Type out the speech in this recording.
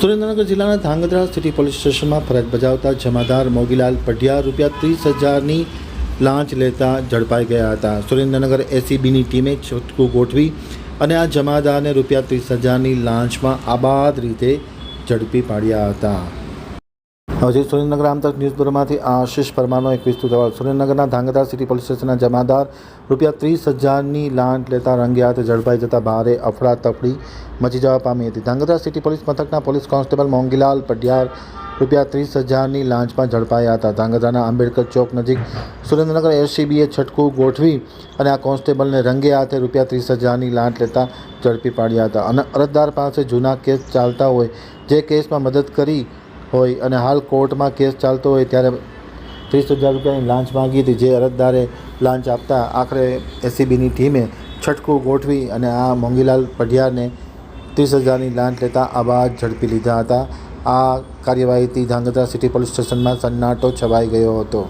સુરેન્દ્રનગર જિલ્લાના Dhrangadhra city police સ્ટેશનમાં ફરજ બજાવતા જમાદાર મોગીલાલ પઢિયા રૂપિયા ત્રીસ હજારની લાંચ લેતા ઝડપાઈ ગયા હતા. સુરેન્દ્રનગર એસીબીની ટીમે છટકું ગોઠવી અને આ જમાદારને રૂપિયા ત્રીસ હજારની લાંચમાં આબાદ રીતે ઝડપી પાડ્યા હતા. હજી સુરેન્દ્રનગર આમતક ન્યૂઝ બ્યુરોમાંથી આશિષ પરમારનો એક વિસ્તૃત અહેવાલ. સુરેન્દ્રનગરના ધાંગધ્રા સિટી પોલીસ સ્ટેશનના જમાદાર રૂપિયા ત્રીસ હજારની લાંચ લેતા રંગે હાથે ઝડપાઈ જતા ભારે અફડાતફડી મચી જવા પામી હતી. ધાંગધ્રા સિટી પોલીસ મથકના પોલીસ કોન્સ્ટેબલ મોંગીલાલ પઢિયાર રૂપિયા ત્રીસ હજારની લાંચમાં ઝડપાયા હતા. ધાંગધ્રાના આંબેડકર ચોક નજીક સુરેન્દ્રનગર એસસીબીએ છટકું ગોઠવી અને આ કોન્સ્ટેબલને રંગે હાથે રૂપિયા ત્રીસ હજારની લાંચ લેતા ઝડપી પાડ્યા હતા. અને અરજદાર પાસે જૂના કેસ ચાલતા હોય જે કેસમાં મદદ કરી હોય અને હાલ કોર્ટમાં કેસ ચાલતો હોય ત્યારે ત્રીસ હજાર રૂપિયાની લાંચ માંગી હતી. જે અરજદારે લાંચ આપતા આખરે એસીબીની ટીમે છટકું ગોઠવી અને આ મોંગીલાલ પઢિયારને ત્રીસ હજારની લાંચ લેતા આબાદ ઝડપી લીધા હતા. આ કાર્યવાહીથી ધાંગધ્રા સિટી પોલીસ સ્ટેશનમાં સન્નાટો છવાઈ ગયો હતો.